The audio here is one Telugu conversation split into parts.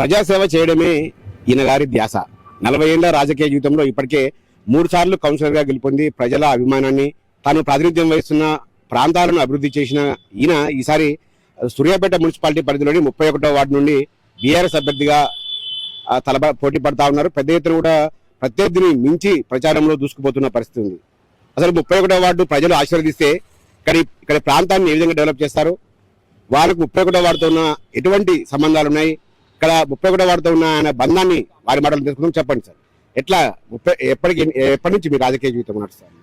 ప్రజాసేవ చేయడమే ఈయన గారి ధ్యాస. నలభై ఏళ్ళ రాజకీయ జీవితంలో ఇప్పటికే మూడు సార్లు కౌన్సిలర్గా గెలుపొంది ప్రజల అభిమానాన్ని తాను ప్రాతినిధ్యం వహిస్తున్న ప్రాంతాలను అభివృద్ధి చేసిన ఈయన ఈసారి సూర్యాపేట మున్సిపాలిటీ పరిధిలోని ముప్పై ఒకటో వార్డు నుండి బీఆర్ఎస్ అభ్యర్థిగా తలబ పోటీ పడతా ఉన్నారు. పెద్ద ఎత్తున కూడా ప్రత్యర్థిని మించి ప్రచారంలో దూసుకుపోతున్న పరిస్థితి ఉంది. అసలు ముప్పై ఒకటో వార్డు ప్రజలు ఆశీర్వదిస్తే ఇక్కడ ఇక్కడ ప్రాంతాన్ని ఏ విధంగా డెవలప్ చేస్తారు? వాళ్ళకు ముప్పై ఒకటో వార్డుతో ఉన్న ఎటువంటి సంబంధాలు ఉన్నాయి? ఇక్కడ ముప్పై ఒకటో వారితో ఉన్న ఆయన బంధాన్ని వారి మాటలు తీసుకుందాం చెప్పండి సార్. ఎట్లా ముప్పై ఎప్పటికి ఎప్పటి నుంచి మీ రాజకీయ జీవితం నడుస్తారు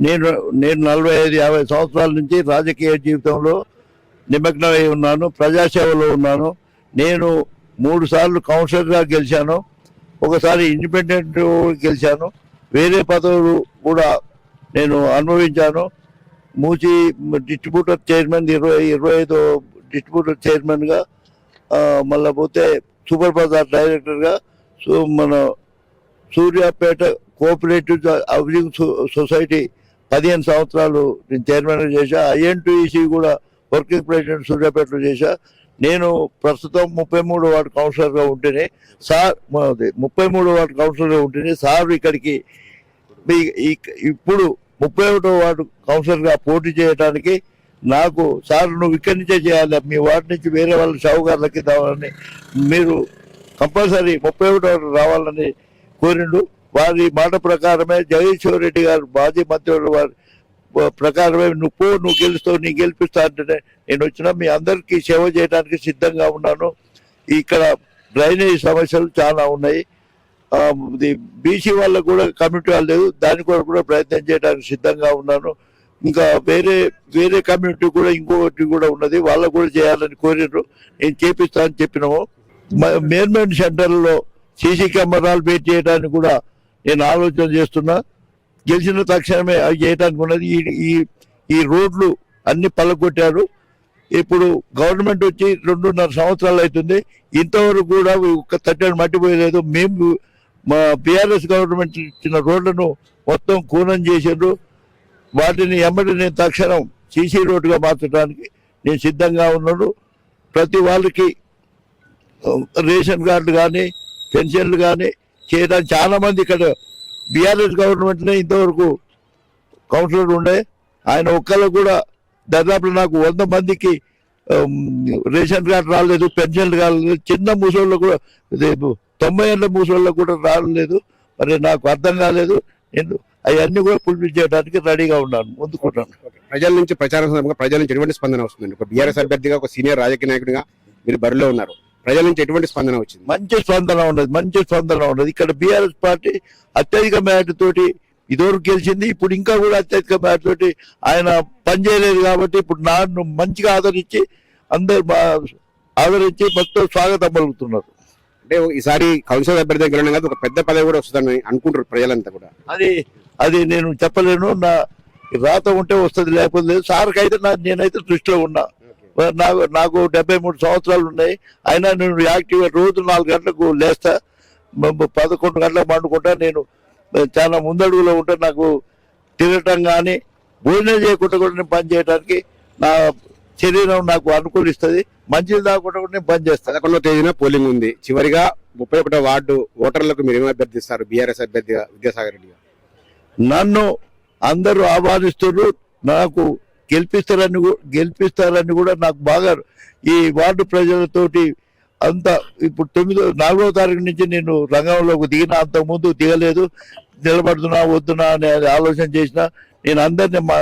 నేను నేను నలభై ఐదు యాభై సంవత్సరాల నుంచి రాజకీయ జీవితంలో నిమగ్నమై ఉన్నాను ప్రజాసేవలో ఉన్నాను. నేను మూడు సార్లు కౌన్సిలర్గా గెలిచాను ఒకసారి ఇండిపెండెంట్ గెలిచాను వేరే పదవులు కూడా నేను అనుభవించాను. మూచి డిస్ట్రిబ్యూటర్ చైర్మన్ ఇరవై ఇరవై ఐదు డిస్ట్రిబ్యూటర్ చైర్మన్గా మళ్ళా పోతే సూపర్ బజార్ డైరెక్టర్గా సో మన సూర్యాపేట కోఆపరేటివ్ హౌసింగ్ సో- సొసైటీ పదిహేను సంవత్సరాలు నేను చైర్మన్ చేశా. ఐఎన్టీసీ కూడా వర్కింగ్ ప్రెసిడెంట్ సూర్యాపేటలో చేశా. నేను ప్రస్తుతం ముప్పై మూడు వార్డు కౌన్సిలర్గా ఉంటేనే సార్ మాది ముప్పై మూడు వార్డు కౌన్సిలర్గా ఉంటేనే సార్ ఇక్కడికి ఇప్పుడు ముప్పై ఒకటో వార్డు కౌన్సిలర్గా పోటీ చేయడానికి నాకు సార్ నువ్వు ఇక్కడి నుంచే చేయాలి. మీ వాటి నుంచి వేరే వాళ్ళ షావుగారులకి రావాలని మీరు కంపల్సరీ ముప్పై ఒకటో రావాలని కోరిండు. వారి మాట ప్రకారమే జగదీశ్వర్ రెడ్డి గారు మాజీ మంత్రులు వారి ప్రకారమే నువ్వు నువ్వు గెలుస్తావు నీ గెలిపిస్తా అంటేనే నేను వచ్చిన. మీ అందరికీ సేవ చేయడానికి సిద్ధంగా ఉన్నాను. ఇక్కడ డ్రైనేజ్ సమస్యలు చాలా ఉన్నాయి. ఇది బీసీ వాళ్ళకు కూడా కమిటీ వాళ్ళు లేదు. దాని కూడా కూడా ప్రయత్నం చేయడానికి సిద్ధంగా ఉన్నాను. ఇంకా వేరే వేరే కమ్యూనిటీ కూడా ఇంకొకటి కూడా ఉన్నది. వాళ్ళకు కూడా చేయాలని కోరినారు నేను చేపిస్తా అని చెప్పినాము. మేన్మెంట్ సెంటర్లో సీసీ కెమెరాలు పెట్టి చేయడానికి కూడా నేను ఆలోచన చేస్తున్నా. గెలిచిన తక్షణమే అవి చేయడానికి ఉన్నది. ఈ ఈ రోడ్లు అన్ని పల్లగొట్టారు ఇప్పుడు గవర్నమెంట్ వచ్చి రెండున్నర సంవత్సరాలు అవుతుంది. ఇంతవరకు కూడా ఒక్క తట్టని మట్టిపోయలేదు మేము మా బీఆర్ఎస్ గవర్నమెంట్ ఇచ్చిన రోడ్లను మొత్తం కూనం చేసారు వాటిని ఎమ్మటి నేను తక్షణం సీసీ రోడ్డుగా మార్చడానికి నేను సిద్ధంగా ఉన్నాను. ప్రతి వాళ్ళకి రేషన్ కార్డు కానీ పెన్షన్లు కానీ చేయడానికి చాలామంది ఇక్కడ బీఆర్ఎస్ గవర్నమెంట్నే ఇంతవరకు కౌన్సిలర్ ఉండే. ఆయన ఒక్కళ్ళు కూడా దాదాపు నాకు వంద మందికి రేషన్ కార్డు రాలేదు పెన్షన్లు రాలేదు చిన్న ముసళ్ళు కూడా తొంభై ఏళ్ళ ముసోళ్ళకు కూడా రాలేదు. మరి నాకు అర్థం కాలేదు. నేను అవన్నీ కూడా ఫుల్ఫిల్ చేయడానికి రెడీగా ఉన్నాను. ముందుకుంటాను ప్రజల నుంచి ప్రచారం సందర్భంగా ప్రజల నుంచి ఎటువంటి స్పందన వస్తుందండి? ఒక బీఆర్ఎస్ అభ్యర్థిగా ఒక సీనియర్ రాజకీయ నాయకుడిగా మీరు బరిలో ఉన్నారు. ప్రజల నుంచి ఎటువంటి స్పందన వచ్చింది? మంచి స్పందన ఉన్నది మంచి స్పందన ఉన్నది. ఇక్కడ బీఆర్ఎస్ పార్టీ అత్యధిక మేట తోటి ఇదివరకు గెలిచింది ఇప్పుడు ఇంకా కూడా అత్యధిక మేట తోటి ఆయన పనిచేయలేదు కాబట్టి ఇప్పుడు నన్ను మంచిగా ఆదరించి అందరు ఆదరించి మొత్తం స్వాగతం పలుకుతున్నారు. అంటే ఈసారి కౌన్సిలర్ అభ్యర్థిగా గెలవడం కాదు ఒక పెద్ద పదవి కూడా వస్తుందని అనుకుంటారు ప్రజలంతా కూడా. అది అది నేను చెప్పలేను. నా రాత ఉంటే వస్తుంది లేకపోతే లేదు సార్కి అయితే నా నేనైతే దృష్టిలో ఉన్నా. నాకు నాకు డెబ్బై మూడు సంవత్సరాలు ఉన్నాయి. అయినా నేను యాక్టివ్ రోజు నాలుగు గంటలకు లేస్తా. పదకొండు గంటలకు పండుకుంటా. నేను చాలా ముందడుగులో ఉంటే నాకు తిరగటం కానీ భోజనం చేయకుండా కూడా నేను పని చేయడానికి నా శరీరం నాకు అనుకూలిస్తుంది. మంచిది తాగకుండా కూడా నేను పని చేస్తాను పదకొండవ తేదీన పోలింగ్ ఉంది. చివరిగా ముప్పై ఒకటో వార్డు ఓటర్లకు మీరు ఏమి అభ్యర్థిస్తారు? బీఆర్ఎస్ అభ్యర్థిగా విద్యాసాగర్ రెడ్డి నన్ను అందరూ ఆహ్వానిస్తున్నారు. నాకు గెలిపిస్తారని గెలిపిస్తారని కూడా నాకు బాగా ఈ వార్డు ప్రజలతోటి అంత ఇప్పుడు తొమ్మిదో నాలుగో తారీఖు నుంచి నేను రంగంలోకి దిగిన అంత ముందు దిగలేదు. నిలబడుతున్నా వద్దునా అనే ఆలోచన చేసిన నేను అందరిని మా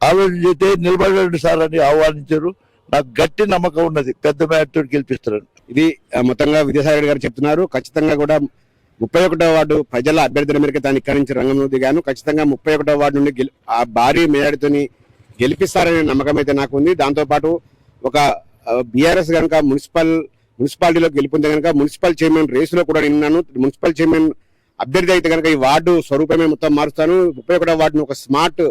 ఆలోచన చేస్తే నిలబడండి సార్ అని ఆహ్వానించారు. నాకు గట్టి నమ్మకం ఉన్నది. పెద్ద మేడతో గెలిపిస్తారని. ఇది ఆ, మొత్తంగా విద్యాసాగర్ గారు చెప్తున్నారు. ఖచ్చితంగా కూడా ముప్పై ఒకటో వార్డు ప్రజల అభ్యర్థుల మేరకు తాను ఇక్కడి నుంచి రంగంలో దిగాను. ఖచ్చితంగా ముప్పై ఒకటో వార్డు నుండి గెలి- ఆ భారీ మేడతోని గెలిపిస్తారనే నమ్మకం అయితే నాకు ఉంది. దాంతోపాటు ఒక బీఆర్ఎస్ కనుక మున్సిపల్ మున్సిపాలిటీలో గెలుపొందే కనుక మున్సిపల్ చైర్మన్ రేసులో కూడా నిన్నాను. మున్సిపల్ చైర్మన్ అభ్యర్థి అయితే కనుక ఈ వార్డు స్వరూపమే మొత్తం మారుస్తాను. ముప్పై ఒకటో వార్డును ఒక స్మార్ట్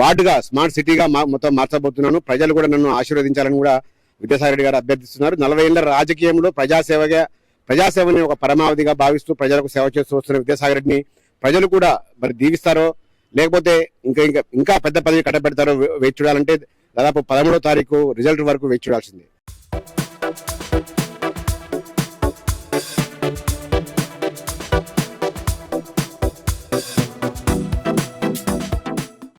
వార్డుగా స్మార్ట్ సిటీగా మొత్తం మార్చబోతున్నాను. ప్రజలు కూడా నన్ను ఆశీర్వదించాలని కూడా విద్యాసాగర్ రెడ్డి గారు అభ్యర్థిస్తున్నారు. నలభై ఏళ్ళ రాజకీయంలో ప్రజాసేవగా ప్రజాసేవని ఒక పరమావధిగా భావిస్తూ ప్రజలకు సేవ చేస్తూ వస్తున్న విద్యాసాగర్ రెడ్డిని ప్రజలు కూడా మరి దీవిస్తారో లేకపోతే ఇంకా ఇంకా ఇంకా పెద్ద పదవి కట్టబెడతారో వేచి చూడాలంటే దాదాపు పదమూడో తారీఖు రిజల్ట్ వరకు వేచి చూడాల్సిందే.